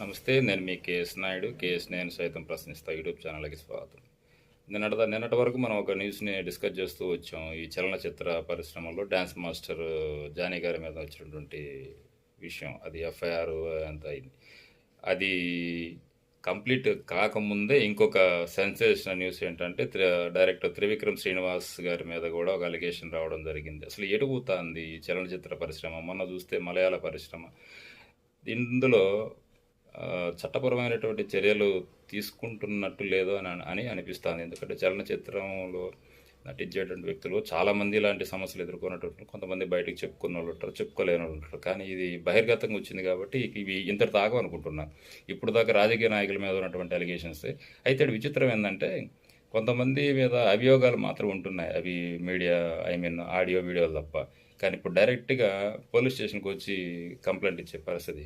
నమస్తే నేను మీ KS Naidu. KS నేను సైతం ప్రశ్నిస్తా యూట్యూబ్ ఛానల్కి స్వాగతం. నిన్నటి నిన్నటి వరకు మనం ఒక న్యూస్ని డిస్కస్ చేస్తూ వచ్చాం. ఈ చలనచిత్ర పరిశ్రమలో డ్యాన్స్ మాస్టర్ uh, జానీ గారి మీద వచ్చినటువంటి విషయం. అది ఎఫ్ఐఆర్ అంత అయింది. అది కంప్లీట్ కాకముందే ఇంకొక సెన్సేషనల్ న్యూస్ ఏంటంటే డైరెక్టర్ త్రివిక్రమ్ శ్రీనివాస్ గారి మీద కూడా ఒక అలిగేషన్ రావడం జరిగింది. అసలు ఎడుగుతుంది ఈ చలనచిత్ర పరిశ్రమ? మొన్న చూస్తే మలయాళ పరిశ్రమ. ఇందులో చట్టపరమైనటువంటి చర్యలు తీసుకుంటున్నట్టు లేదో అని అని అనిపిస్తుంది. ఎందుకంటే చలనచిత్రంలో నటించేటువంటి వ్యక్తులు చాలామంది ఇలాంటి సమస్యలు ఎదుర్కొన్నటువంటి కొంతమంది బయటకు చెప్పుకున్న వాళ్ళు ఉంటారు చెప్పుకోలేని వాళ్ళు ఉంటారు. కానీ ఇది బహిర్గతంగా వచ్చింది కాబట్టి ఇవి ఇంతటి దాకా అనుకుంటున్నాను ఇప్పుడు దాకా రాజకీయ నాయకుల మీద ఉన్నటువంటి అలిగేషన్స్ అయితే విచిత్రం ఏంటంటే కొంతమంది మీద అభియోగాలు మాత్రం ఉంటున్నాయి. అవి మీడియా ఐ మీన్ ఆడియో వీడియోలు తప్ప. కానీ ఇప్పుడు డైరెక్ట్గా పోలీస్ స్టేషన్కి వచ్చి కంప్లైంట్ ఇచ్చే పరిస్థితి